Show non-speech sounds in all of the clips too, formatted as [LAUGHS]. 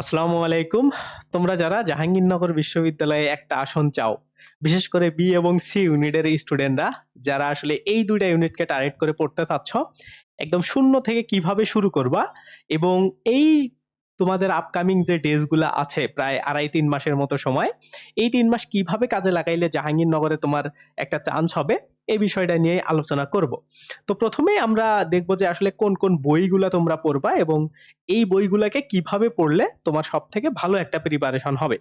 আসসালামু আলাইকুম। তোমরা যারা জাহাঙ্গীরনগর বিশ্ববিদ্যালয়ে একটা আসন চাও, বিশেষ করে বি এবং সি ইউনিটের স্টুডেন্টরা যারা আসলে এই দুইটা ইউনিটকে টার্গেট করে পড়তে চাচ্ছ, একদম শূন্য থেকে কীভাবে শুরু করবা এবং এই তোমাদের আপকামিং যে ডেজগুলা আছে, প্রায় আড়াই তিন মাসের মতো সময়, এই তিন মাস কীভাবে কাজে লাগাইলে জাহাঙ্গীরনগরে তোমার একটা চান্স হবে এই বিষয়টা নিয়ে আলোচনা করব। তো প্রথমেই আমরা দেখব যে আসলে কোন কোন বইগুলা তোমরা পড়বা এবং এই বইগুলাকে কীভাবে পড়লে তোমার সব থেকে ভালো একটা প্রিপারেশন হবে।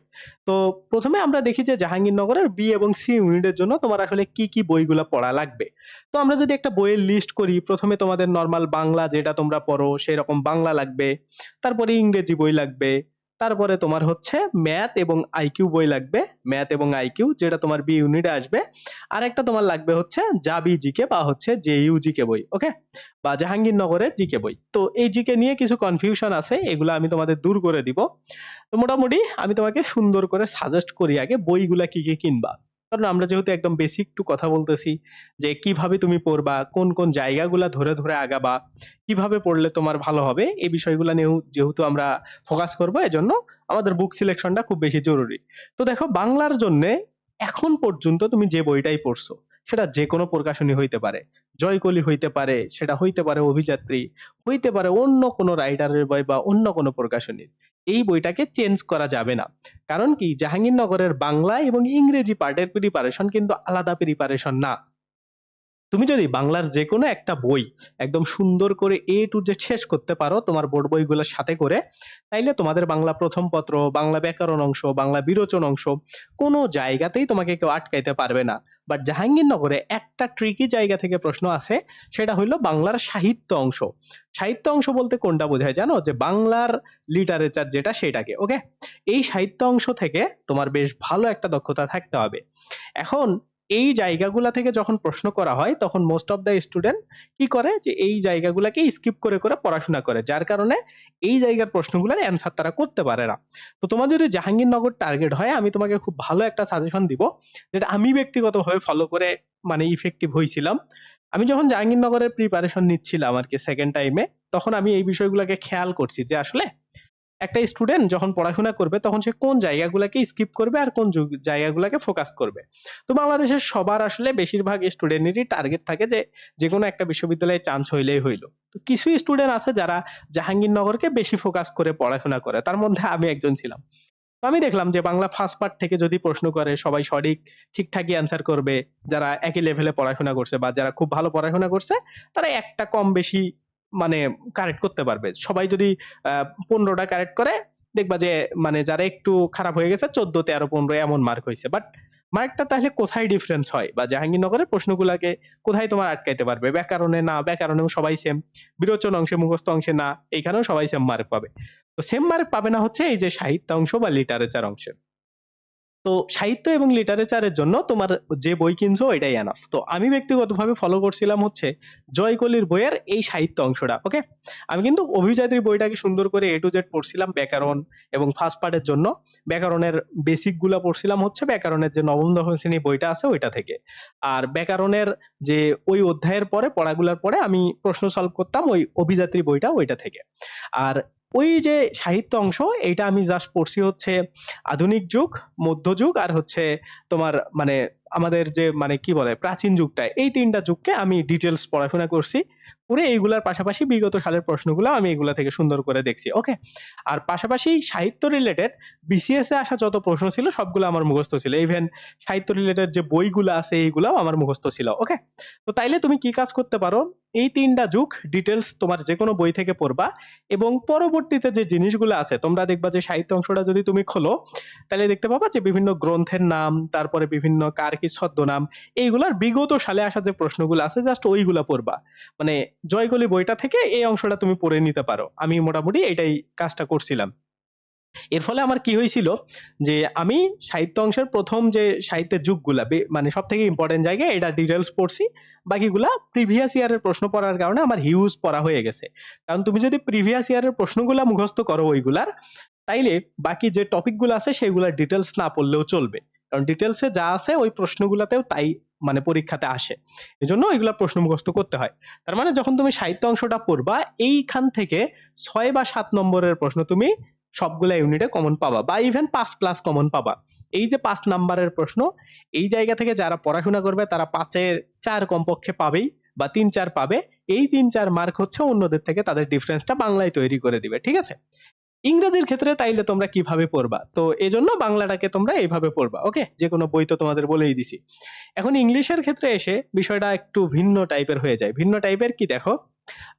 তো প্রথমে আমরা দেখি যে জাহাঙ্গীরনগরের বি এবং সি ইউনিটের জন্য তোমার আসলে কি কি বইগুলা পড়া লাগবে। তো আমরা যদি একটা বইয়ের লিস্ট করি, প্রথমে তোমাদের নর্মাল বাংলা যেটা তোমরা পড়ো সেই রকম বাংলা লাগবে, তারপরে ইংরেজি বই লাগবে তারপরে তোমার হচ্ছে ম্যাথ এবং আইকিউ বই লাগবে। ম্যাথ এবং আইকিউ যেটা তোমার বি ইউনিটে আসবে। আর একটা তোমার লাগবে হচ্ছে জাবি জিকে বা হচ্ছে জে ইউ জিকে বই ওকে বা জাহাঙ্গীরনগরের জিকে বই। তো এই জিকে নিয়ে কিছু কনফিউশন আছে, এগুলো আমি তোমাদের দূর করে দিব। তো মোটামুটি আমি তোমাকে সুন্দর করে সাজেস্ট করি আগে বইগুলা কি কি কিনবা। কারণ আমরা যেহেতু একদম বেসিক টু কথা বলতেছি যে কীভাবে তুমি পড়বা, কোন কোন জায়গাগুলো ধরে ধরে আগাবা, কীভাবে পড়লে তোমার ভালো হবে, এই বিষয়গুলো নিয়েও যেহেতু আমরা ফোকাস করব, এজন্য আমাদের বুক সিলেকশনটা খুব বেশি জরুরি। তো দেখো, বাংলার জন্য এখন পর্যন্ত তুমি যে বইটাই পড়ছো সেটা যে কোনো প্রকাশনী হইতে পারে। জয়কলি হইতে পারে, সেটা হইতে পারে অভিযাত্রী, হইতে পারে অন্য কোনো রাইটারের বই বা অন্য কোনো প্রকাশনীর। এই বইটাকে চেঞ্জ করা যাবে না। কারণ কি? জাহাঙ্গীরনগরের বাংলা এবং ইংরেজি পার্টের প্রিপারেশন কিন্তু আলাদা প্রিপারেশন না। তুমি যদি বাংলার যে কোনো একটা বই একদম সুন্দর করে এ টু জেড শেষ করতে পারো তোমার বোর্ড বইগুলোর সাথে করে, তাইলে তোমাদের বাংলা প্রথম পত্র, বাংলা ব্যাকরণ অংশ, বাংলা বিরোচন অংশ কোনো জায়গাতেই তোমাকে কেউ আটকাইতে পারবে না। বাট জাহাঙ্গীরনগরে একটা ট্রিকি জায়গা থেকে প্রশ্ন আছে সেটা হইল বাংলার সাহিত্য অংশ। সাহিত্য অংশ বলতে কোনটা বোঝায় জানো? যে বাংলার লিটারেচার যেটা সেটাকে ওকে এই সাহিত্য অংশ থেকে তোমার বেশ ভালো একটা দক্ষতা থাকতে হবে। এখন এই জায়গাগুলা থেকে যখন প্রশ্ন করা হয়, তখন মোস্ট অফ দ্য স্টুডেন্ট কি করে? যে এই জায়গাগুলাকে স্কিপ করে করে পড়াশোনা করে। যার কারণে এই জায়গার প্রশ্নগুলোর অ্যান্সার তারা করতে পারে না। তো তোমার যদি জাহাঙ্গীরনগর টার্গেট হয়, আমি তোমাকে খুব ভালো একটা সাজেশন দিব, যেটা আমি ব্যক্তিগতভাবে ফলো করে মানে ইফেক্টিভ হয়েছিলাম আমি যখন জাহাঙ্গীরনগরের প্রিপারেশন নিচ্ছিলাম আর কি সেকেন্ড টাইমে তখন আমি এই বিষয়গুলোকে খেয়াল করছি যে আসলে একটা স্টুডেন্ট যখন পড়াশোনা করবে, তখন সে কোন জায়গাগুলোকে স্কিপ করবে আর কোন জায়গাগুলোকে ফোকাস করবে? তো বাংলাদেশের সবার আসলে বেশিরভাগ স্টুডেন্টেরই টার্গেট থাকে যে যে কোনো একটা বিশ্ববিদ্যালয়ে চান্স হইলেই হইল। তো কিছু স্টুডেন্ট আছে যারা জাহাঙ্গীরনগরকে বেশি ফোকাস করে পড়াশোনা করে, তার মধ্যে আমি একজন ছিলাম। তো আমি দেখলাম যে বাংলা ফার্স্ট পার্ট থেকে যদি প্রশ্ন করে, সবাই সঠিক, ঠিকঠাকই অ্যান্সার করবে। যারা একই লেভেলে পড়াশোনা করছে বা যারা খুব ভালো পড়াশোনা করছে, তারা একটা কম বেশি মানে কারেক্ট করতে পারবে। সবাই যদি পনেরোটা কারেক্ট করে, দেখবা যে মানে যারা একটু খারাপ হয়ে গেছে, চোদ্দ, তেরো, পনেরো এমন মার্ক হয়েছে। বাট মার্কটা তাহলে কোথায় ডিফারেন্স হয়? বা জাহাঙ্গীরনগরের প্রশ্নগুলাকে কোথায় তোমার আটকাইতে পারবে? ব্যাকরণে না, ব্যাকরণেও সবাই সেম বিরোচন অংশে, মুখস্থ অংশে না, এইখানেও সবাই সেম মার্ক পাবে। তো সেম মার্ক পাবে না হচ্ছে এই যে সাহিত্য অংশ বা লিটারেচার অংশে তো সাহিত্য এবং লিটারেচারের জন্য তোমার যে বই কিনছো এটাই এনাফ তো আমি ব্যক্তিগতভাবে ফলো করছিলাম হচ্ছে জয়কলির বইয়ের এই সাহিত্য অংশটা ওকে আমি কিন্তু অভিজাতির বইটাকে সুন্দর করে এ টু জেড পড়ছিলাম ব্যাকরণ এবং ফার্স্ট পার্টের জন্য। ব্যাকরণের বেসিকগুলা পড়ছিলাম হচ্ছে ব্যাকরণের যে নবম, দশম শ্রেণি বইটা আছে ওইটা থেকে। আর ব্যাকরণের যে ওই অধ্যায়ের পরে, পড়াগুলার পরে আমি প্রশ্ন সলভ করতাম ওই অভিজাতির বইটা ওইটা থেকে। আর ওই যে সাহিত্য অংশ এটা আমি জাস্ট পড়ছি হচ্ছে আধুনিক যুগ মধ্যযুগ আর হচ্ছে তোমার মানে আমাদের যে মানে কি বলে প্রাচীন যুগটা, এই তিনটা যুগকে আমি ডিটেলস পড়াশোনা করছি, করে এইগুলার পাশাপাশি বিগত সালের প্রশ্নগুলো আমি এগুলা থেকে সুন্দর করে দেখছি ওকে আর পাশাপাশি সাহিত্য রিলেটেড বিসিএস এ আসা যত প্রশ্ন ছিল সবগুলো আমার মুখস্থ ছিল ইভেন সাহিত্য রিলেটেড যে বইগুলো আছে এইগুলাও আমার মুখস্থ ছিল ওকে তো তাইলে তুমি কি কাজ করতে পারো? এই তিনটা যুগ ডিটেলস তোমার যে কোনো বই থেকে পড়বা এবং পরবর্তীতে যে জিনিসগুলো আছে, তোমরা দেখবা যে সাহিত্য অংশটা যদি তুমি খোলো, তাহলে দেখতে পাবা যে বিভিন্ন গ্রন্থের নাম, তারপরে বিভিন্ন কার কি ছদ্মনাম, এইগুলার বিগত সালে আসা যে প্রশ্নগুলো আছে জাস্ট ওইগুলা পড়বা। মানে জয়গলি বইটা থেকে এই অংশটা তুমি পড়ে নিতে পারো। আমি মোটামুটি এটাই কাজটা করছিলাম। এর ফলে আমার কি হয়েছিল যে আমি সাহিত্য অংশের প্রথম যে সাহিত্যের যুগগুলা মানে সব থেকে ইম্পর্টেন্ট জায়গায় এটা ডিটেলস পড়ছি। বাকিগুলা প্রিভিয়াস ইয়ারের প্রশ্ন পড়ার কারণে আমার হিউজ পড়া হয়ে গেছে। কারণ তুমি যদি প্রিভিয়াস ইয়ারের প্রশ্নগুলা মুখস্থ করো ওইগুলার, তাইলে বাকি যে টপিকগুলো আছে, সেগুলোর ডিটেলস না পড়লেও চলবে। কারণ ডিটেলসে যা আছে, ওই প্রশ্নগুলোতেও তাই মানে পরীক্ষাতে আসে। এজন্য এগুলা প্রশ্ন মুখস্থ করতে হয়। তার মানে যখন তুমি সাহিত্য অংশটা পড়বা, এইখান থেকে ছয় বা সাত নম্বরের প্রশ্ন তুমি সবগুলা ইউনিটে কমন পাবা বা ইভেন পাঁচ প্লাস কমন পাবা। এই যে পাঁচ নাম্বারের প্রশ্ন, এই জায়গা থেকে যারা পড়াশোনা করবে, তারা পাঁচের চার কমপক্ষে পাবেই বা তিন চার পাবে। এই তিন চার মার্ক হচ্ছে অন্যদের থেকে তাদের ডিফারেন্সটা বাংলায় তৈরি করে দিবে, ঠিক আছে? ইংরেজির ক্ষেত্রে তাইলে তোমরা কীভাবে পড়বা? তো এজন্য বাংলাটাকে তোমরা এইভাবে পড়বা ওকে যে কোনো বই তো তোমাদের বলেই দিছি। এখন ইংলিশের ক্ষেত্রে এসে বিষয়টা একটু ভিন্ন টাইপের হয়ে যায়। ভিন্ন টাইপের কি দেখো?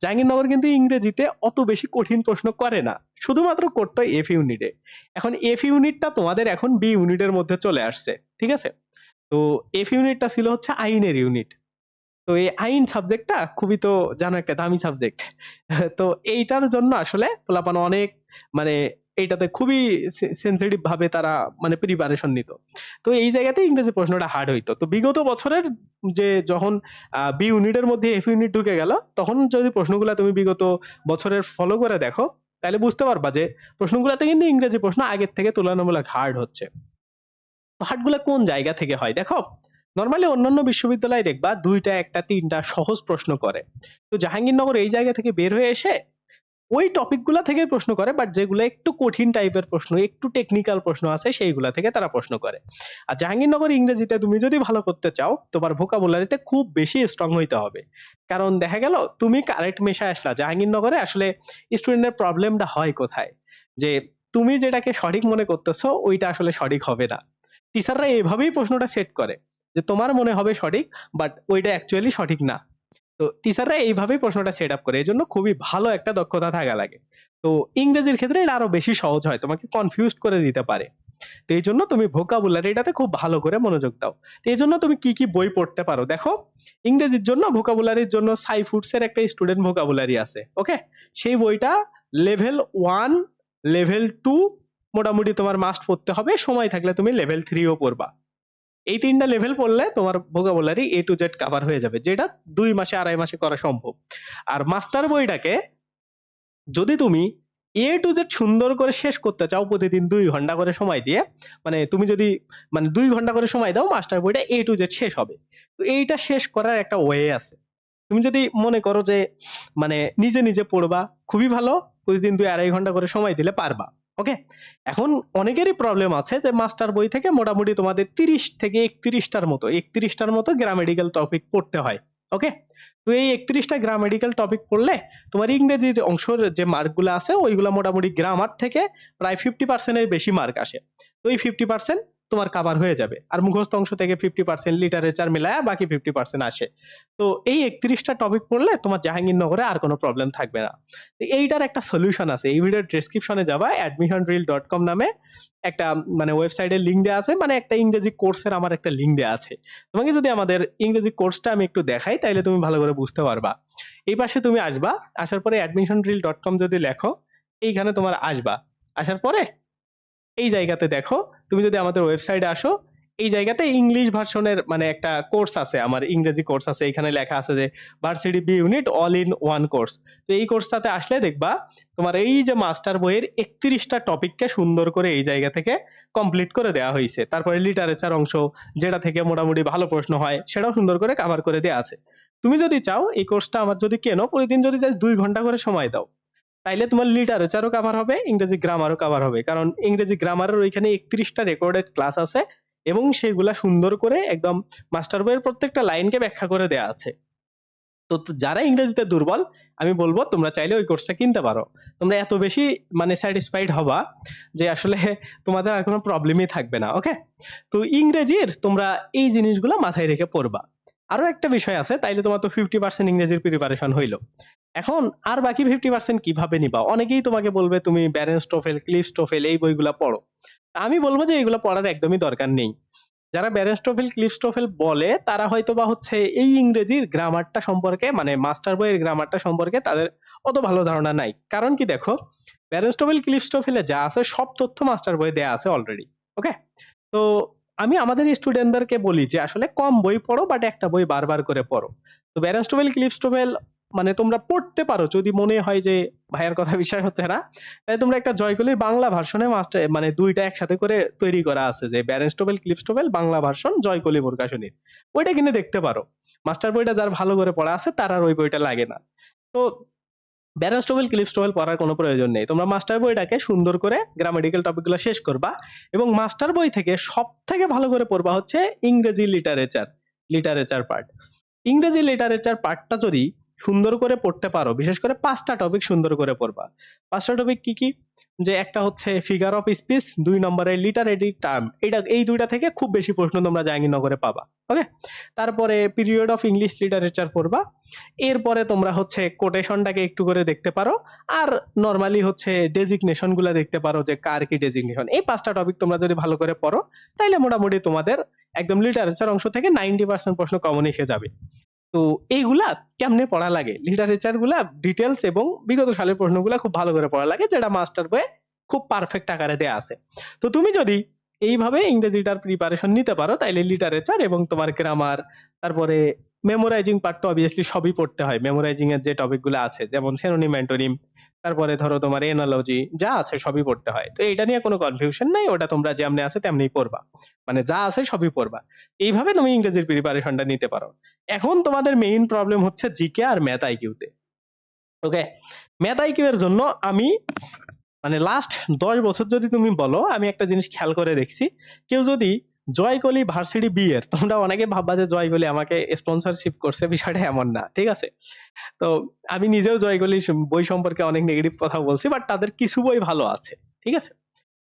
জাহাঙ্গীরনগর কিন্তু ইংরেজিতে অত বেশি কঠিন প্রশ্ন করে না, শুধুমাত্র করতো এফ ইউনিটে এখন এফ ইউনিটটা তোমাদের এখন বি ইউনিটের মধ্যে চলে আসছে, ঠিক আছে? তো এফ ইউনিটটা ছিল হচ্ছে আইনের ইউনিট তো এই আইন সাবজেক্টটা খুবই তো জানো একটা দামি সাবজেক্ট [LAUGHS] তো এইটার জন্য আসলে পোলাপান অনেক মানে এইটাতে খুবই সেন্সিটিভ ভাবে তারা মানে প্রিপারেশন নিত। তো এই জায়গাতে ইংরেজি প্রশ্নটা হার্ড হইতো। তো বিগত বছরের যে যখন বি ইউনিটের মধ্যে এফ ইউনিট ঢুকে গেল, তখন যদি প্রশ্নগুলো তুমি বিগত বছরের ফলো করে দেখো, তাহলে বুঝতে পারবা যে প্রশ্নগুলোতে কিন্তু ইংরেজি প্রশ্ন আগের থেকে তুলনামূলক হার্ড হচ্ছে। তো হার্ডগুলো কোন জায়গা থেকে হয় দেখো? নর্মালি অন্যান্য বিশ্ববিদ্যালয়ে দেখবা দুইটা, একটা, তিনটা সহজ প্রশ্ন করে। তো জাহাঙ্গীরনগর এই জায়গা থেকে বের হয়ে এসে ওই টপিকগুলা থেকে প্রশ্ন করে বাট যেগুলো একটু কঠিন টাইপের প্রশ্ন, একটু টেকনিক্যাল প্রশ্ন আছে, সেইগুলা থেকে তারা প্রশ্ন করে। আর জাহাঙ্গীরনগর ইংরেজিতে তুমি যদি ভালো করতে চাও, তোমার ভোকাবুলারিতে খুব বেশি স্ট্রং হইতে হবে। কারণ দেখা গেল, তুমি কারেক্ট মেশা আসলা। জাহাঙ্গীরনগরে আসলে স্টুডেন্টের প্রবলেমটা হয় কোথায়? যে তুমি যেটাকে সঠিক মনে করতেছো, ওইটা আসলে সঠিক হবে না। টিচাররা এভাবেই প্রশ্নটা সেট করে, যে তোমার মনে হবে সঠিক বাট ওইটা অ্যাকচুয়ালি সঠিক না। তো টিচাররা এইভাবেই প্রশ্নটা সেট আপ করে। এই জন্য খুবই ভালো একটা দক্ষতা থাকা লাগে। তো ইংরেজির ক্ষেত্রে এটা আরও বেশি সহজ হয়, তোমাকে কনফিউজ করে দিতে পারে। তো এই জন্য তুমি ভোকাবুলারিটাতে খুব ভালো করে মনোযোগ দাও। তো এই জন্য তুমি কি কি বই পড়তে পারো? দেখো, ইংরেজির জন্য ভোকাবুলারির জন্য সাইফুডস এর একটা স্টুডেন্ট ভোকাবুলারি আছে ওকে সেই বইটা লেভেল ওয়ান লেভেল টু মোটামুটি তোমার মাস্ট পড়তে হবে। সময় থাকলে তুমি লেভেল থ্রিও পড়বা। এই তিনটা লেভেল পড়লে তোমার vocabulary A to Z cover হয়ে যাবে, যেটা দুই মাসে, আড়াই মাসে করা সম্ভব। আর মাস্টার বইটাকে যদি তুমি এ টু জেড সুন্দর করে শেষ করতে চাও প্রতিদিন দুই ঘণ্টা করে সময় দিয়ে মানে তুমি যদি মানে দুই ঘণ্টা করে সময় দাও মাস্টার বইটা এ টু জেড শেষ হবে। তো এইটা শেষ করার একটা ওয়ে আছে। তুমি যদি মনে করো যে মানে নিজে নিজে পড়বা, খুবই ভালো, প্রতিদিন দুই, আড়াই ঘণ্টা করে সময় দিলে পারবা। ওকে এখন অনেকেরই প্রবলেম আছে যে মাস্টার বই থেকে মোটামুটি তোমাদের তিরিশ থেকে একত্রিশটার মতো একত্রিশটার মতো গ্রামেডিক্যাল টপিক পড়তে হয়। ওকে তো এই একত্রিশটা গ্রামেটিক্যাল টপিক পড়লে তোমার ইংরেজির অংশের যে মার্কগুলো আছে, ওইগুলো মোটামুটি গ্রামার থেকে প্রায় ফিফটি পার্সেন্টের বেশি মার্ক আসে। তো এই ফিফটি পার্সেন্ট তোমার কাভার হয়ে যাবে। আর মুখস্থ অংশ থেকে ফিফটি পার্সেন্ট লিটারেচার মিলায় বাকি ফিফটি পার্সেন্ট আসে। তো এই একত্রিশটা টপিক পড়লে তোমার জাহাঙ্গীরনগরে আর কোনো প্রবলেম থাকবে না। এইটার একটা সলিউশন আছে। এই ভিডিওর ডেসক্রিপশনে যাবা অ্যাডমিশন রিল ডট কম নামে। একটা মানে ওয়েবসাইটের লিঙ্ক দেওয়া আছে। মানে একটা ইংরেজি কোর্সের আমার একটা লিঙ্ক দেওয়া আছে। তোমাকে যদি আমাদের ইংরেজি কোর্সটা আমি একটু দেখাই তাহলে তুমি ভালো করে বুঝতে পারবা। এই পাশে তুমি আসবা। আসার পরে অ্যাডমিশন রিল ডট কম যদি লেখো, এইখানে তোমার আসবা। আসার পরে এই জায়গাতে দেখো, তুমি যদি আমাদের ওয়েবসাইটে আসো, এই জায়গাতে ইংলিশ ভার্সনের মানে একটা কোর্স আছে, আমার ইংরেজি কোর্স আছে, এখানে লেখা আছে যে varsity B unit all in one course তো এই কোর্সটাতে আসলে দেখবা, তোমার এই যে মাস্টার বইয়ের একত্রিশটা টপিককে সুন্দর করে এই জায়গা থেকে কমপ্লিট করে দেওয়া হয়েছে। তারপরে লিটারেচার অংশ, যেটা থেকে মোটামুটি ভালো প্রশ্ন হয়, সেটাও সুন্দর করে কভার করে দেওয়া আছে। তুমি যদি চাও, এই কোর্সটা আমার যদি কেনো, প্রতিদিন যদি দুই ঘণ্টা করে সময় দাও। তাইলে তোমার লিটারেচারও কভার হবে, ইংরেজি গ্রামারও কভার হবে। কারণ ইংরেজি গ্রামারের ওইখানে একত্রিশটা রেকর্ডেড ক্লাস আছে এবং সেগুলা সুন্দর করে একদম মাস্টার বইয়ের প্রত্যেকটা লাইনকে ব্যাখ্যা করে দেয়া আছে। তো যারা ইংরেজিতে দুর্বল, আমি বলব তোমরা চাইলে ওই কোর্সটা কিনতে পারো। তোমরা এত বেশি মানে স্যাটিসফাইড হবা যে আসলে তোমাদের আর কোনো প্রবলেমই থাকবে না ওকে তো ইংরেজির তোমরা এই জিনিসগুলো মাথায় রেখে পড়বা। আরও একটা বিষয় আছে, তাইলে তোমার তো ফিফটি পার্সেন্ট ইংরেজির প্রিপারেশন হইল। এখন আর বাকি ফিফটি পার্সেন্ট কীভাবে নিবা? অনেকেই তোমাকে বলবে, তুমি ব্যারেন্স টোফেল ক্লিফ টোফেল এই বইগুলা পড়ো। আমি বলব যে এগুলো পড়ার একদমই দরকার নেই। যারা ব্যারেন্স টোফেল ক্লিফ টোফেল বলে, তারা হয়তো বা হচ্ছে এই ইংরেজির গ্রামারটা সম্পর্কে মানে মাস্টার বইয়ের গ্রামারটা সম্পর্কে তাদের অত ভালো ধারণা নাই। কারণ কি দেখো ব্যারেন্স টোফেল ক্লিফ টোফেলে যা আছে, সব তথ্য মাস্টার বই দেয়া আছে অলরেডি ওকে তো আমি আমাদের স্টুডেন্টদেরকে বলি যে, আসলে কম বই পড়ো বাট একটা বই বারবার করে পড়ো। তো ক্লিফ টোফেল মানে তোমরা পড়তে পারো, যদি মনে হয় যে, ভাইয়ের কথা বিশ্বাস হচ্ছে না তাই তোমরা একটা জয়কলির বাংলা ভার্সনে মাস্টার মানে দুইটা একসাথে করে তৈরি করা আছে যে ব্যারেন্সটোবেল ক্লিপস্টোবেল বাংলা ভার্সন জয়কলি প্রকাশনীর। ওইটা কিনে দেখতে পারো। মাস্টার বইটা যার ভালো করে পড়া আছে, তার আর ওই বইটা লাগে না। তো ব্যারেন্স ক্লিপস্টোভেল পড়ার কোনো প্রয়োজন নেই। তোমরা মাস্টার বইটাকে সুন্দর করে গ্রামাটিক্যাল টপিকগুলো শেষ করবা এবং মাস্টার বই থেকে সব থেকে ভালো করে পড়বা হচ্ছে ইংরেজি লিটারেচার লিটারেচার পার্ট ইংরেজি লিটারেচার পার্টটা যদি সুন্দর করে পড়তে পারো। বিশেষ করে পাঁচটা টপিক সুন্দর করে পড়বা। পাঁচটা টপিক কি কি? যে একটা হচ্ছে ফিগার অফ স্পিচ দুই নম্বরে লিটারেরি টার্ম এটা এই দুইটা থেকে খুব বেশি প্রশ্ন তোমরা জাহাঙ্গীরনগরে পাবা। ওকে তারপরে পিরিয়ড অফ ইংলিশ লিটারেচার পড়বা। এরপরে তোমরা হচ্ছে কোটেশনটাকে একটু করে দেখতে পারো। আর নর্মালি হচ্ছে ডেজিগনেশনগুলা দেখতে পারো যে কার কি ডেজিগনেশন এই পাঁচটা টপিক তোমরা যদি ভালো করে পড়ো, তাইলে মোটামুটি তোমাদের একদম লিটারেচার অংশ থেকে নাইনটি পার্সেন্ট প্রশ্ন কমন এসে যাবে। তো এইগুলা কেমনে পড়া লাগে? লিটারেচারগুলা ডিটেলস এবং বিগত সালের প্রশ্নগুলা খুব ভালো করে পড়া লাগে, যেটা মাস্টার বইয়ে খুব পারফেক্ট আকারে দেয়া আছে। তো তুমি যদি এইভাবে ইংরেজিটার প্রিপারেশন নিতে পারো, তাইলে লিটারেচার এবং তোমার গ্রামার তারপরে মেমোরাইজিং পার্টটা অবভিয়াসলি সবই পড়তে হয়। মেমোরাইজিং এর যে টপিকগুলো আছে, যেমন সেনোনিম অ্যান্টোনিম তারপরে ধরো তোমার এনালজি যা আছে সবই পড়তে হয়। তো এটা নিয়ে কোনো কনফিউশন নাই, ওটা তোমরা যেমনি আছে তেমনি পড়বা। মানে যা আছে সবই পড়বা। এইভাবে তুমি ইংরেজির প্রিপারেশনটা নিতে পারো। এখন তোমাদের মেইন প্রবলেম হচ্ছে জিকে আর ম্যাথ আইকিউতে ওকে ম্যাথ আইকিউ এর জন্য আমি মানে লাস্ট দশ বছর যদি তুমি বলো, আমি একটা জিনিস খেয়াল করে দেখছি। কেউ যদি জয়কলি ভার্সিটি বি এর তোমরা অনেকে ভাববা যে জয়কলি আমাকে স্পন্সরশিপ করছে, বিষয়টা এমন না, ঠিক আছে? তো আমি নিজেও জয়কলি বই সম্পর্কে অনেক নেগেটিভ কথা বলছি বাট তাদের কিছু বই ভালো আছে, ঠিক আছে?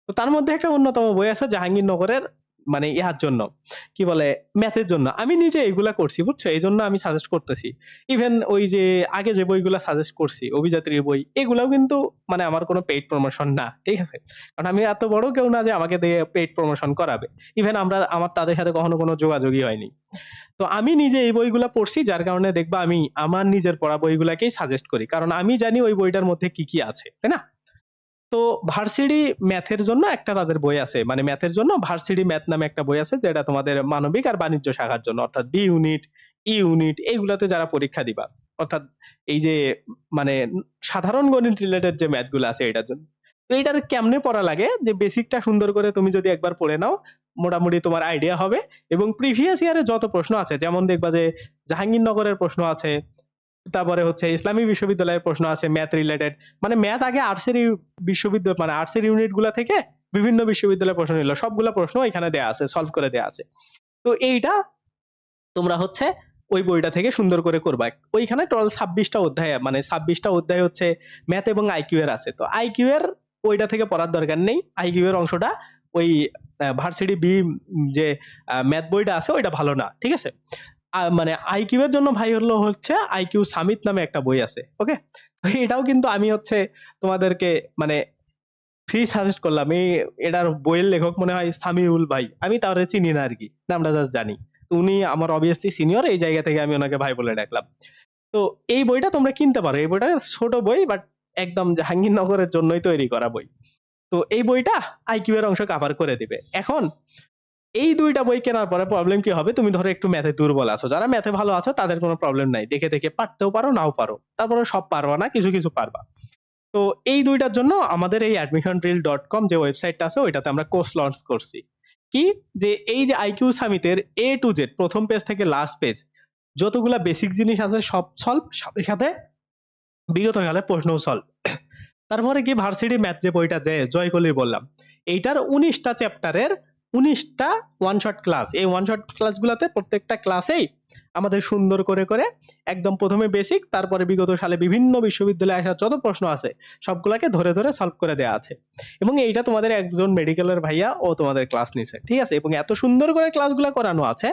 তো তার মধ্যে একটা অন্যতম বই আছে জাহাঙ্গীরনগরের মানে ইহার জন্য, কি বলে ম্যাথের জন্য। আমি নিজে এগুলা করছি, বুঝছ? এই জন্য আমি সাজেস্ট করতেছি। ইভেন ওই যে, আগে যে বইগুলা সাজেস্ট করছি অভিযাত্রীর বই, এগুলাও কিন্তু মানে আমার কোনো পেইড প্রমোশন না, ঠিক আছে? কারণ আমি এত বড় কেউ না যে আমাকে দিয়ে পেইড প্রমোশন করাবে। ইভেন আমরা, আমার তাদের সাথে কখনো কোনো যোগাযোগই হয়নি। তো আমি নিজে এই বইগুলা পড়ছি, যার কারণে দেখবা আমি আমার নিজের পড়া বইগুলাকেই সাজেস্ট করি। কারণ আমি জানি ওই বইটার মধ্যে কি কি আছে, তাই না? তো ভার্সিটি ম্যাথের জন্য একটা তাদের বই আছে। মানে ম্যাথের জন্য ভার্সিটি ম্যাথ নামে একটা বই আছে, যেটা তোমাদের মানবিক আর বাণিজ্য শাখার জন্য, অর্থাৎ বি ইউনিট ই ইউনিট এইগুলাতে যারা পরীক্ষা দিবা। অর্থাৎ এই যে মানে সাধারণ গণিত রিলেটেড যে ম্যাথগুলো আছে এটার জন্য। তো এটার কেমনে পড়া লাগে? যে বেসিকটা সুন্দর করে তুমি যদি একবার পড়ে নাও, মোটামুটি তোমার আইডিয়া হবে। এবং প্রিভিয়াস ইয়ারে যত প্রশ্ন আছে, যেমন দেখবা যে জাহাঙ্গীরনগরের প্রশ্ন আছে তারপরে হচ্ছে ইসলামী বিশ্ববিদ্যালয়ের প্রশ্ন আছে ম্যাথ রিলেটেড মানে ম্যাথ আগে আর্টসের বিশ্ববিদ্যালয় মানে আর্টসের ইউনিটগুলা থেকে বিভিন্ন বিশ্ববিদ্যালয়ের প্রশ্ন নিল। সবগুলা প্রশ্ন এখানে দেয়া আছে সলভ করে দেয়া আছে। তো এইটা তোমরা হচ্ছে ওই বইটা থেকে সুন্দর করে করবা। ওইখানে টোটাল ছাব্বিশটা অধ্যায় মানে ছাব্বিশটা অধ্যায় হচ্ছে ম্যাথ এবং আইকিউ এর আছে। তো আইকিউ এর ওইটা থেকে পড়ার দরকার নেই। আইকিউ এর অংশটা ওই ভার্সিটি বি যে ম্যাথ বইটা আছে, ওইটা ভালো না, ঠিক আছে? মানে আইকিউ এর জন্য ভাই হলো হচ্ছে আইকিউ সামিত নামে একটা বই আছে ওকে এটাও কিন্তু আমি হচ্ছে তোমাদেরকে মানে ফ্রি সাজেস্ট করলাম। এই, এটার বইয়ের লেখক মনে হয় সামিউল ভাই। আমি তাহলে চিনি না আর কি নামটা জাস্ট জানি। উনি আমার অবভিয়াসলি সিনিয়র এই জায়গা থেকে আমি ওনাকে ভাই বলে ডাকলাম। তো এই বইটা তোমরা কিনতে পারো। এই বইটা ছোট বই বাট একদম জাহাঙ্গীরনগরের জন্যই তৈরি করা বই। তো এই বইটা আইকিউ এর অংশ কভার করে দিবে। এখন এই দুইটা বই কেনার পরে প্রবলেম কি হবে? তুমি ধরো একটু ম্যাথে দুর্বল আছো। যারা ম্যাথে ভালো আছো, তাদের কোনো প্রবলেম নাই। দেখে দেখে পারতেও পারো, নাও পারো। তারপরে সব পারবা না, কিছু কিছু পারবা। তো এই দুইটার জন্য আমাদের এই অ্যাডমিশন ড্রিল ডট কম যে ওয়েবসাইটটা আছে, ওইটাতে আমরা কোর্স লঞ্চ করছি। কি? যে এই যে আইকিউ সামিতের এ টু জেড প্রথম পেজ থেকে লাস্ট পেজ যতগুলা বেসিক জিনিস আছে, সব সলভ সাথে সাথে বিগত সালে প্রশ্নও সলভ তারপরে কি ভার্সিটি ম্যাথ যে বইটা যে জয়কলির বললাম, এইটার উনিশটা চ্যাপ্টারের উনিশটা ওয়ান শট ক্লাস এই ওয়ান শট ক্লাসগুলোতে প্রত্যেকটা ক্লাসেই আমাদের সুন্দর করে করে একদম প্রথমে বেসিক তারপরে বিগত সালে বিভিন্ন বিশ্ববিদ্যালয়ে আসা যত প্রশ্ন আছে, সবগুলোকে ধরে ধরে সলভ করে দেওয়া আছে। এবং এইটা তোমাদের একজন মেডিকেলের ভাইয়া ও তোমাদের ক্লাস নিছে। ঠিক আছে? এবং এত সুন্দর করে ক্লাসগুলো করানো আছে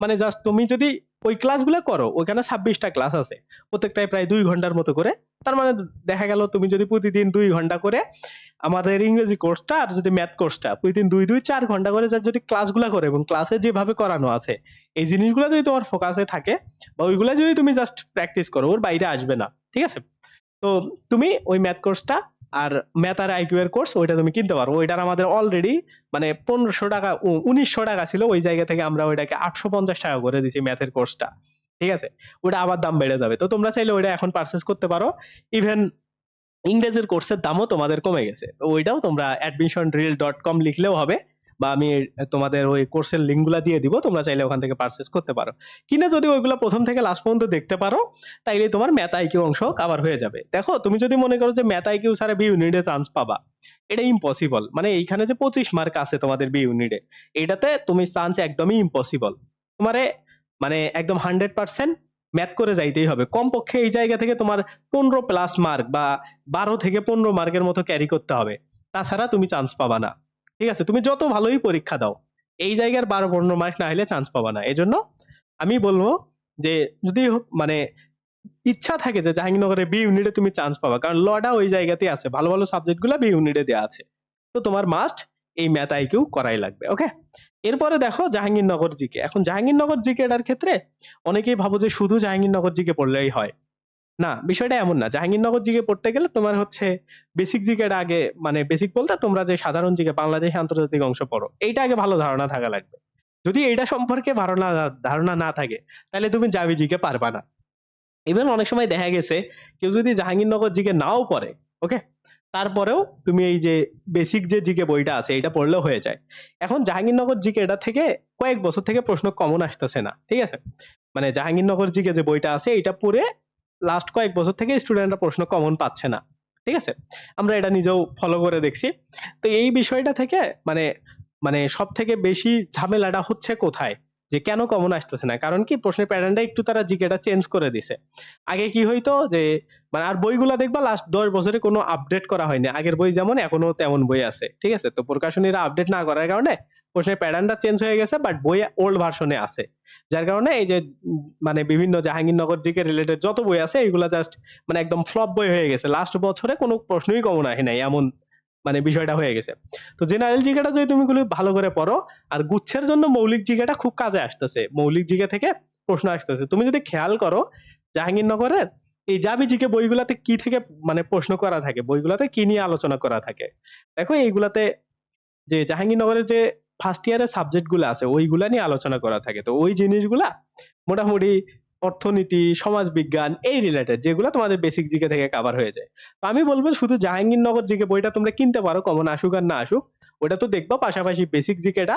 মানে জাস্ট তুমি যদি ওই ক্লাসগুলো করো, ওইখানে ছাব্বিশটা ক্লাস আছে। প্রত্যেকটাই প্রায় দুই ঘণ্টার মতো করে। তার মানে দেখা গেল তুমি যদি প্রতিদিন দুই ঘণ্টা করে আমাদের ইংরেজি কোর্সটা আর যদি ম্যাথ কোর্সটা প্রতিদিন দুই দুই, চার ঘণ্টা করে যা যদি ক্লাসগুলো করে এবং ক্লাসে যেভাবে করানো আছে, এই জিনিসগুলো যদি তোমার ফোকাসে থাকে বা ওইগুলো যদি তুমি জাস্ট প্র্যাকটিস করো, ওর বাইরে আসবে না, ঠিক আছে? তো তুমি ওই ম্যাথ কোর্সটা আর মেতার আইকিউ এর কোর্স ওইটা তুমি কিনতে পারো। ওইটার আমাদের অলরেডি মানে পনেরোশো টাকা উনিশশো টাকা ছিল, ওই জায়গা থেকে আমরা ওইটাকে আটশো পঞ্চাশ টাকা করে দিছি ম্যাথের কোর্সটা ঠিক আছে? ওইটা আবার দাম বেড়ে যাবে। তো তোমরা চাইলে ওইটা এখন পারচেস করতে পারো। ইভেন ইংরেজির কোর্সের দামও তোমাদের কমে গেছে। ওইটাও তোমরা অ্যাডমিশন রিল ডট কম লিখলেও হবে। বা আমি তোমাদের ওই কোর্সের লিঙ্কগুলো দিয়ে দিব, তোমরা চাইলে ওখান থেকে পারচেস করতে পারো। কিনে যদি ওইগুলো প্রথম থেকে লাস্ট পর্যন্ত দেখতে পারো, তাইলে তোমার ম্যাথ আইকিউ অংশ কভার হয়ে যাবে। দেখো, তুমি যদি মনে করো যে ম্যাথ আইকিউ ছাড়া বি ইউনিটে চান্স পাবা, এটা ইম্পসিবল মানে এইখানে যে পঁচিশ মার্ক আছে তোমাদের বি ইউনিটে এটাতে তুমি চান্স একদমই ইম্পসিবল তোমারে মানে একদম হান্ড্রেড পার্সেন্ট ম্যাথ করে যাইতেই হবে। কমপক্ষে এই জায়গা থেকে তোমার পনেরো প্লাস মার্ক বা বারো থেকে পনেরো মার্কের মতো ক্যারি করতে হবে। তাছাড়া তুমি চান্স পাবা না। ঠিক আছে? তুমি যত ভালোই পরীক্ষা দাও, এই জায়গার বারো পনেরো মার্ক না হলে চান্স পাবা না। এজন্য আমি বলব যে, যদি মানে ইচ্ছা থাকে যে জাহাঙ্গীরনগরে বি ইউনিটে তুমি চান্স পাবা, কারণ লটা ওই জায়গাতে আছে। ভালো ভালো সাবজেক্টগুলা বি ইউনিটে দেওয়া আছে। তো তোমার মাস্ট এই ম্যাথ আইকিউ করাই লাগবে ওকে এরপরে দেখো জাহাঙ্গীরনগর জিকে এখন জাহাঙ্গীরনগর জিকে এটার ক্ষেত্রে অনেকেই ভাবো যে শুধু জাহাঙ্গীরনগর জিকে পড়লেই হয়। না, বিষয়টা এমন না। জাহাঙ্গীরনগর জিকে পড়তে গেলে তোমার হচ্ছে বেসিক জিকেটা আগে মানে বেসিক বলতে তোমরা যে সাধারণ জিকে বাংলাদেশ আন্তর্জাতিক অংশ পড়ো, এইটা আগে ভালো ধারণা থাকা লাগবে। যদি এটা সম্পর্কে ধারণা ধারণা না থাকে, তাহলে তুমি যাবি জিকে পারবা না। ইভেন অনেক সময় দেখা গেছে, কেউ যদি জাহাঙ্গীরনগর জিকে নাও পড়ে ওকে তারপরেও তুমি এই যে বেসিক যে জিকে বইটা আছে এটা পড়লেও হয়ে যায়। এখন জাহাঙ্গীরনগর জিকে এটা থেকে কয়েক বছর থেকে প্রশ্ন কমন আসতেছে না, ঠিক আছে? মানে জাহাঙ্গীরনগর জিকে যে বইটা আছে এটা পড়ে লাস্ট কয়েক বছর থেকে স্টুডেন্টরা প্রশ্ন কমন পাচ্ছে না। ঠিক আছে? আমরা এটা নিজেও ফলো করে দেখছি। তো এই বিষয়টা থেকে মানে মানে সব থেকে বেশি ঝামেলাটা হচ্ছে কোথায়? যে কেন কমন আসতেছে না? কারণ কি প্রশ্নের প্যাটার্নটা একটু তারা জিকেটা চেঞ্জ করে দিছে। আগে কি হইতো যে মানে আর বইগুলা দেখবা লাস্ট দশ বছরে কোনো আপডেট করা হয়নি। আগের বই যেমন, এখনও তেমন বই আছে। ঠিক আছে? তো প্রকাশনীরা আপডেট না করার কারণে প্রশ্নের প্যাটার্নটা চেঞ্জ হয়ে গেছে বাট বই ওল্ড ভার্সনে আছে। যার কারণে এই যে মানে বিভিন্ন জাহাঙ্গীরনগর জিকে রিলেটেড যত বই আছে এগুলা জাস্ট মানে একদম ফ্লপ বই হয়ে গেছে। লাস্ট বছরে কোনো প্রশ্নই কমন আসে নাই, এমন মানে বিষয়টা হয়ে গেছে। তো জেনারেল জিকেটা যদি তুমি ভালো করে পড়ো, আর গুচ্ছের জন্য মৌলিক জিকেটা খুব কাজে আসতেছে। মৌলিক জিকে থেকে প্রশ্ন আসতেছে। তুমি যদি খেয়াল করো জাহাঙ্গীরনগরের এই জাবি জিকে বইগুলাতে কি থেকে মানে প্রশ্ন করা থাকে? বইগুলাতে কি নিয়ে আলোচনা করা থাকে? দেখো এইগুলাতে যে জাহাঙ্গীরনগরের যে ফার্স্ট ইয়ারের সাবজেক্টগুলো আছে, ওইগুলা নিয়ে আলোচনা করা থাকে। তো ওই জিনিসগুলা মোটামুটি অর্থনীতি সমাজ বিজ্ঞান এই রিলেটেড যেগুলো তোমাদের বেসিক জিকে থেকে কভার হয়ে যায়। তো আমি বলব শুধু জাহাঙ্গীরনগর জিকে বইটা তোমরা কিনতে পারো কমন আসুক আর না আসুক, ওটা তো দেখবা পাশাপাশি বেসিক জিকেটা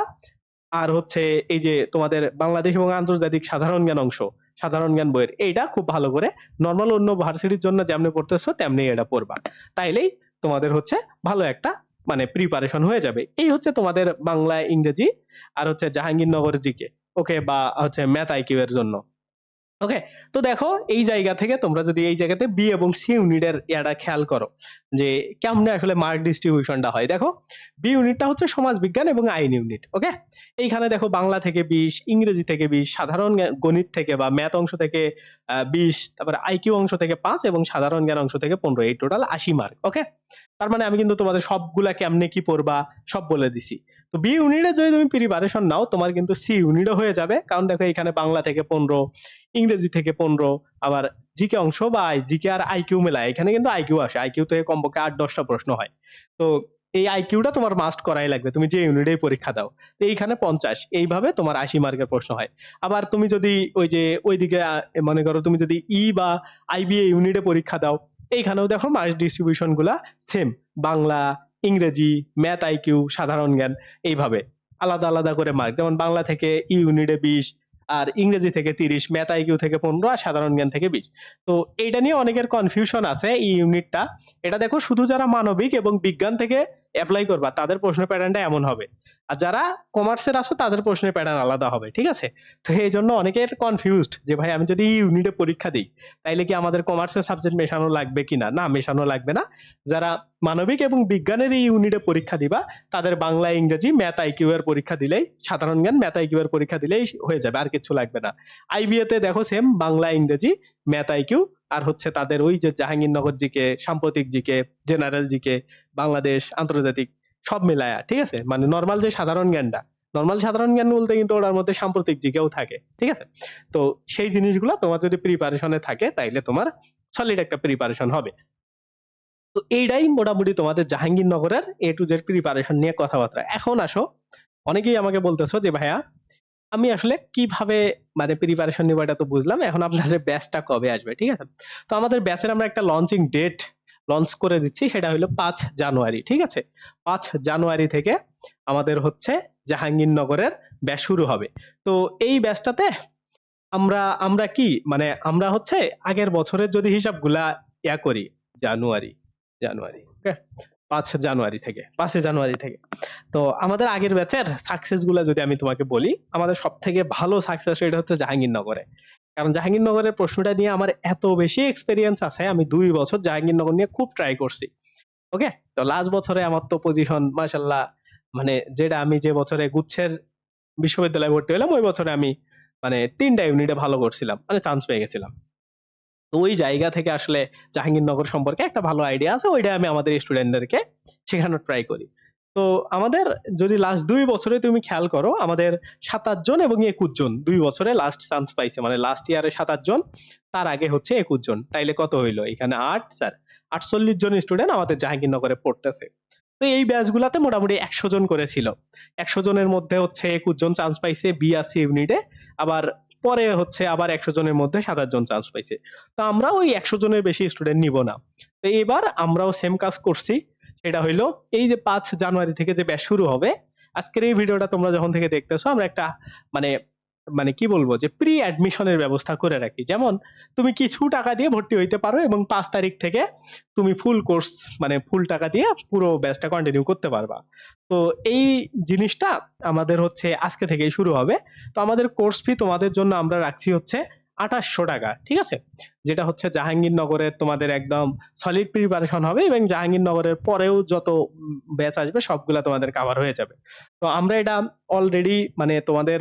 আর হচ্ছে এই যে তোমাদের বাংলাদেশ এবং আন্তর্জাতিক সাধারণ জ্ঞান অংশ, সাধারণ জ্ঞান বইয়ের, এইটা খুব ভালো করে নর্মাল অন্য ভার্সিটির জন্য যেমনি পড়তেছো, তেমনি এটা পড়বা। তাইলেই তোমাদের হচ্ছে ভালো একটা মানে প্রিপারেশন হয়ে যাবে। এই হচ্ছে তোমাদের বাংলা ইংরেজি আর হচ্ছে জাহাঙ্গীরনগর জিকে ওকে বা হচ্ছে ম্যাথ আইকিউ এর জন্য। ওকে তো দেখো, এই জায়গা থেকে তোমরা যদি এই জায়গাতে বি এবং সি ইউনিটের ইয়াটা খেয়াল করো, যে কেমনে আসলে মার্ক ডিস্ট্রিবিউশনটা হয়। দেখো বি ইউনিটটা হচ্ছে সমাজ বিজ্ঞান এবং আইন ইউনিট ওকে এইখানে দেখো বাংলা থেকে বিশ, ইংরেজি থেকে বিশ, সাধারণ গণিত থেকে বা ম্যাথ অংশ থেকে বিশ, তারপরে আইকিউ অংশ থেকে পাঁচ এবং সাধারণ জ্ঞান অংশ থেকে পনেরো, এই টোটাল আশি মার্ক ওকে তার মানে আমি কিন্তু তোমাদের সবগুলা কেমনে কি পড়বা, সব বলে দিছি। তো বি ইউনিটে যদি তুমি প্রিপারেশন নাও, তোমার কিন্তু সি ইউনিটও হয়ে যাবে। কারণ দেখো এখানে বাংলা থেকে পনেরো ইংরেজি থেকে পনেরো, আবার জিকে অংশ বা জিকে আর আইকিউ মেলায়। এখানে কিন্তু আইকিউ আসে। আইকিউ থেকে কমপক্ষে আট, দশটা প্রশ্ন হয়। তো এই আইকিউটা তোমার মাস্ট করাই লাগবে। তুমি যে ইউনিটেই পরীক্ষা দাও। তো এইখানে পঞ্চাশ। এইভাবে তোমার আশি মার্কের প্রশ্ন হয়। আবার তুমি যদি ওই যে ওইদিকে মনে করো তুমি যদি ই বা আইবিএ ইউনিটে পরীক্ষা দাও, এইখানেও দেখো মার্ক ডিস্ট্রিবিউশনগুলা সেম বাংলা, ইংরেজি ম্যাথ আইকিউ সাধারণ জ্ঞান, এইভাবে। আলাদা আলাদা করে মার্ক যেমন বাংলা থেকে ই ইউনিটে বিশ আর ইংরেজি থেকে তিরিশ, ম্যাথ আইকিউ থেকে পনেরো আর সাধারণ জ্ঞান থেকে বিশ। তো এটা নিয়ে অনেকের কনফিউশন আছে এই ইউনিটটা এটা দেখো শুধু যারা মানবিক এবং বিজ্ঞান থেকে অ্যাপ্লাই করবা, তাদের প্রশ্ন প্যাটার্নটা এমন হবে। আর যারা কমার্সের আছো, তাদের প্রশ্নের প্যাটার্ন আলাদা হবে, ঠিক আছে? তো এই জন্য অনেকের কনফিউজড যে, ভাই, আমি যদি ইউনিটে পরীক্ষা দিই, তাইলে কি আমাদের কমার্সের সাবজেক্ট মেশানো লাগবে কিনা? না, মেশানো লাগবে না। যারা মানবিক এবং বিজ্ঞানের এই ইউনিটে পরীক্ষা দিবা, তাদের বাংলা, ইংরেজি ম্যাথ আইকিউ এর পরীক্ষা দিলেই, সাধারণ জ্ঞান ম্যাথ আইকিউ এর পরীক্ষা দিলেই হয়ে যাবে, আর কিছু লাগবে না। আইবিএ তে দেখো সেম বাংলা, ইংরেজি ম্যাথ আর হচ্ছে তাদের ওই যে জাহাঙ্গীরনগর জিকে, সাম্প্রতিক জিকে, জেনারেল জিকে, বাংলাদেশ, আন্তর্জাতিক, সব মিলায়া, ঠিক আছে? মানে নর্মাল যে সাধারণ জ্ঞানটা নর্মাল সাধারণ জ্ঞান বলতে কিন্তু ওটার মধ্যে সাম্প্রতিক জিকেও থাকে, ঠিক আছে? তো সেই জিনিসগুলো তোমার যদি প্রিপারেশনে থাকে, তাইলে তোমার সলিড একটা প্রিপারেশন হবে। তো এইটাই মোটামুটি তোমাদের জাহাঙ্গীরনগরের এ টু জেড প্রিপারেশন নিয়ে কথাবার্তা। এখন আসো, অনেকেই আমাকে বলতেছো যে, ভাইয়া আমি আসলে কীভাবে মানে প্রিপারেশন নিব এটা তো বুঝলাম, এখন আপনাদের ব্যাচটা কবে আসবে, ঠিক আছে? তো আমাদের ব্যাচের আমরা একটা লঞ্চিং ডেট লঞ্চ করে দিচ্ছি, সেটা হলো পাঁচ জানুয়ারি, ঠিক আছে? পাঁচ জানুয়ারি থেকে আমাদের হচ্ছে জাহাঙ্গীরনগরের ব্যাচ শুরু হবে। তো এই ব্যাচটাতে আমরা আমরা কি মানে আমরা হচ্ছে আগের বছরের যদি হিসাবগুলা ইয়া করি, জানুয়ারি জানুয়ারি ওকে পাঁচ জানুয়ারি থেকে পাঁচে জানুয়ারি থেকে। তো আমাদের আগের ব্যাচের সাকসেসগুলা যদি আমি তোমাকে বলি, আমাদের সব থেকে ভালো সাকসেস রেট হচ্ছে জাহাঙ্গীরনগরে। কারণ জাহাঙ্গীরনগরের প্রশ্নটা নিয়ে আমার এত বেশি এক্সপেরিয়েন্স আছে, আমি দুই বছর জাহাঙ্গীরনগর নিয়ে খুব ট্রাই করছি। ওকে তো লাস্ট বছরে আমার তো পজিশন মাশাল্লাহ মানে যেটা আমি যে বছরে গুচ্ছের বিশ্ববিদ্যালয়ে ভর্তি হলাম ওই বছরে আমি মানে তিনটা ইউনিটে ভালো করছিলাম মানে চান্স পেয়ে গেছিলাম। তো ওই জায়গা থেকে আসলে জাহাঙ্গীরনগর সম্পর্কে একটা ভালো আইডিয়া আছে, ওইটা আমি আমাদের স্টুডেন্টদেরকে শেখানোর ট্রাই করি। তো আমাদের যদি লাস্ট দুই বছরে তুমি খেয়াল করো, আমাদের সাতাশ জন এবং একুশ জন, দুই বছরে লাস্ট চান্স পাইছে মানে লাস্ট ইয়ারে সাতাশ জন, তার আগে হচ্ছে একুশ জন। তাইলে কত হইল? এখানে আট স্যার আটচল্লিশ জন স্টুডেন্ট আমাদের জাহাঙ্গীরনগরে পড়তেছে। তো এই ব্যাচগুলাতে মোটামুটি একশো জন করেছিল। একশো জনের মধ্যে হচ্ছে একুশ জন চান্স পাইছে বিআসসি ইউনিটে আবার পরে হচ্ছে আবার একশো জনের মধ্যে সাতাশ জন চান্স পাইছে। তো আমরা ওই একশো জনের বেশি স্টুডেন্ট নিব না। তো এবার আমরাও সেম কাজ করছি, সেটা হইল এই যে পাঁচ জানুয়ারি থেকে যে ব্যাচ শুরু হবে, আজকের এই ভিডিওটা তোমরা যখন থেকে দেখতেছো, আমরা একটা মানে মানে কি বলব যে প্রি অ্যাডমিশনের ব্যবস্থা করে রাখি। যেমন তুমি কিছু টাকা দিয়ে ভর্তি হইতে পারো এবং পাঁচ তারিখ থেকে তুমি ফুল কোর্স মানে ফুল টাকা দিয়ে পুরো ব্যাচটা কন্টিনিউ করতে পারবা। তো এই জিনিসটা আমাদের হচ্ছে আজকে থেকেই শুরু হবে। তো আমাদের কোর্স ফি তোমাদের জন্য আমরা রাখছি হচ্ছে আঠাশশো টাকা, ঠিক আছে? যেটা হচ্ছে জাহাঙ্গীরনগরের তোমাদের একদম সলিড প্রিপারেশন হবে এবং জাহাঙ্গীরনগরের পরেও যত ব্যাচ আসবে সবগুলা তোমাদের কাভার হয়ে যাবে। তো আমরা এটা অলরেডি মানে তোমাদের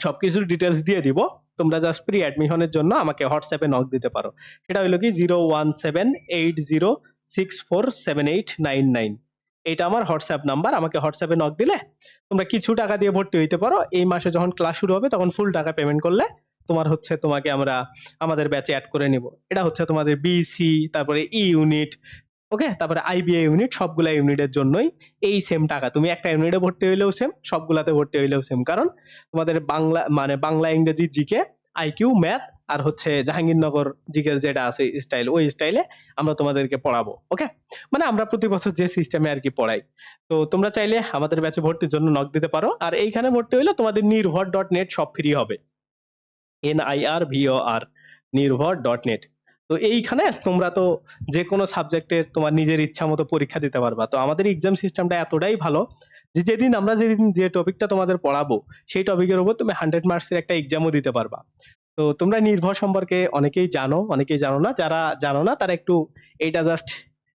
সবকিছুর ডিটেলস দিয়ে দিব। তোমরা জাস্ট প্রি অ্যাডমিশনের জন্য আমাকে হোয়াটসঅ্যাপে নক দিতে পারো। সেটা হলো কি zero one seven eight zero six four seven eight nine nine এটা আমার হোয়াটসঅ্যাপ নাম্বার আমাকে হোয়াটসঅ্যাপে নক দিলে তোমরা কিছু টাকা দিয়ে ভর্তি হইতে পারো। এই মাসে যখন ক্লাস শুরু হবে, তখন ফুল টাকা পেমেন্ট করলে তোমার হচ্ছে তোমাকে আমরা আমাদের ব্যাচে অ্যাড করে নিব। এটা হচ্ছে তোমাদের বিসি তারপরে ই ইউনিট ওকে তারপরে আইবিআই ইউনিট সবগুলা ইউনিটের জন্যই এই সেম টাকা। তুমি একটা ইউনিটে ভর্তি হইলেও সেম সবগুলাতে ভর্তি হইলেও সেম কারণ তোমাদের বাংলা মানে বাংলা, ইংরেজি জিকে আইকিউ ম্যাথ আর হচ্ছে জাহাঙ্গীরনগর জিকের যেটা আছে স্টাইল ওই স্টাইলে আমরা তোমাদেরকে পড়াবো। ওকে মানে আমরা প্রতি বছর যে সিস্টেমে আর কি পড়াই। তো তোমরা চাইলে আমাদের ব্যাচে ভর্তির জন্য নক দিতে পারো। আর এইখানে ভর্তি হইলে তোমাদের নির্ভর ডট নেট সব ফ্রি হবে। এন আই আর ভিও আর নির্ভর ডট নেট তো এইখানে তোমরা তো যে কোনো সাবজেক্টের তোমার নিজের ইচ্ছা মতো পরীক্ষা দিতে পারবা। তো আমাদের এক্সাম সিস্টেমটা এতটাই ভালো যে যেদিন আমরা যেদিন যে টপিকটা তোমাদের পড়াবো, সেই টপিকের উপর তুমি হান্ড্রেড মার্কসের একটা এক্সামও দিতে পারবা। তো তোমরা নির্ভর সম্পর্কে অনেকেই জানো অনেকেই জানো না, যারা জানো না তারা একটু এইটা জাস্ট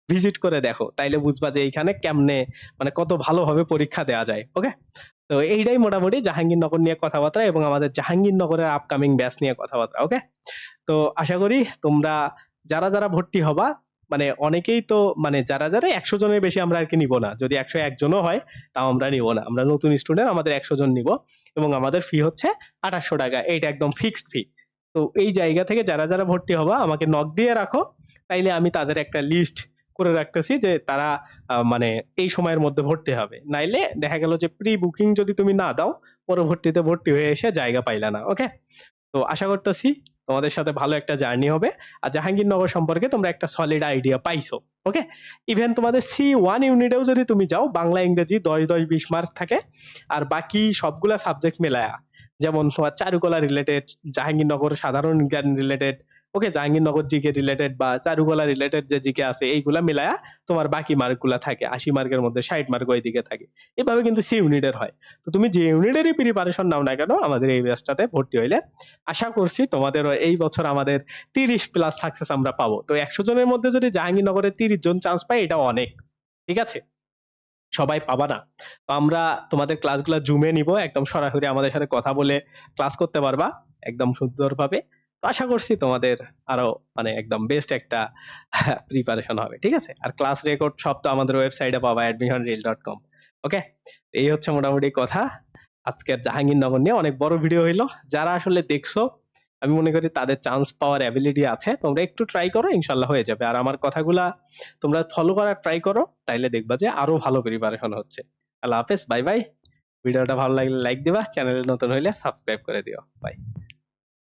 ভিজিট করে দেখো। তাইলে বুঝবা যে এইখানে কেমনে মানে কত ভালোভাবে পরীক্ষা দেওয়া যায় ওকে তো এইটাই মোটামুটি জাহাঙ্গীরনগর নিয়ে কথাবার্তা এবং আমাদের জাহাঙ্গীরনগরের আপকামিং ব্যাচ নিয়ে কথাবার্তা ওকে তো আশা করি তোমরা যারা যারা ভর্তি হবা মানে অনেকেই তো মানে যারা যারা একশো জনের বেশি আমরা আর কি নিব না। যদি একশো একজনও হয়, তাও আমরা নিব না। আমরা নতুন স্টুডেন্ট আমাদের একশো জন নিব এবং আমাদের ফি হচ্ছে আঠাশশো টাকা। এইটা একদম ফিক্সড ফি তো এই জায়গা থেকে যারা যারা ভর্তি হবা, আমাকে নক দিয়ে রাখো। তাইলে আমি তাদের একটা লিস্ট করে রাখতেছি যে তারা মানে এই সময়ের মধ্যে ভর্তি হবে। নাইলে দেখা গেল যে প্রি বুকিং যদি তুমি না দাও, পরবর্তীতে ভর্তি হয়ে এসে জায়গা পাইলা না। ওকে তো আশা করতেছি তোমাদের সাথে ভালো একটা জার্নি হবে। আর জাহাঙ্গীরনগর সম্পর্কে তোমরা একটা সলিড আইডিয়া পাইছো ওকে ইভেন তোমাদের সি ওয়ান ইউনিটেও যদি তুমি যাও, বাংলা, ইংরেজি দশ দশ, বিশ মার্ক থাকে। আর বাকি সবগুলা সাবজেক্ট মেলায়া। যেমন তোমার চারুকলা রিলেটেড জাহাঙ্গীরনগর সাধারণ জ্ঞান related okay Jahangirnagar GK related বা চারুকলা রিলেটেড যে জিকে আছে, এইগুলা মিলায়া তোমার বাকি মার্কগুলা থাকে, আশি মার্কের মধ্যে ষাট মার্ক ওই দিকে থাকে। এভাবে কিন্তু সি ইউনিটের হয়। তো তুমি যে ইউনিটেরই প্রিপারেশন নাও না কেন, আমাদের এই ব্যাচটাতে ভর্তি হইলে আশা করছি তোমাদের এই বছর আমাদের তিরিশ প্লাস সাকসেস আমরা পাবো। তো একশো জনের মধ্যে যদি জাহাঙ্গীরনগরে তিরিশ জন চান্স পাই এটা অনেক। ঠিক আছে? সবাই পাবা না। তো আমরা তোমাদের ক্লাসগুলো জুমে নিব, একদম সরাসরি আমাদের সাথে কথা বলে ক্লাস করতে পারবা, একদম সুন্দরভাবে। আশা করছি তোমাদের আরও মানে একদম বেস্ট একটা [LAUGHS] প্রিপারেশন হবে, ঠিক আছে? আর ক্লাস রেকর্ড সব তো আমাদের ওয়েবসাইটে পাবা admission reel dot com okay এই হচ্ছে মোটামুটি কথা। আজকের জাহাঙ্গীরনগর নিয়ে অনেক বড় ভিডিও হইল। যারা আসলে দেখছ, আমি মনে করি তাদের চান্স পাওয়ার অ্যাবিলিটি আছে। তোমরা একটু ট্রাই করো, ইনশাল্লাহ হয়ে যাবে। আর আমার কথাগুলা তোমরা ফলো করার ট্রাই করো, তাইলে দেখবা যে আরও ভালো প্রিপারেশন হচ্ছে। আল্লাহ হাফেজ বাই বাই ভিডিওটা ভালো লাগলে লাইক দিবা চ্যানেলে নতুন হইলে সাবস্ক্রাইব করে দিও। বাই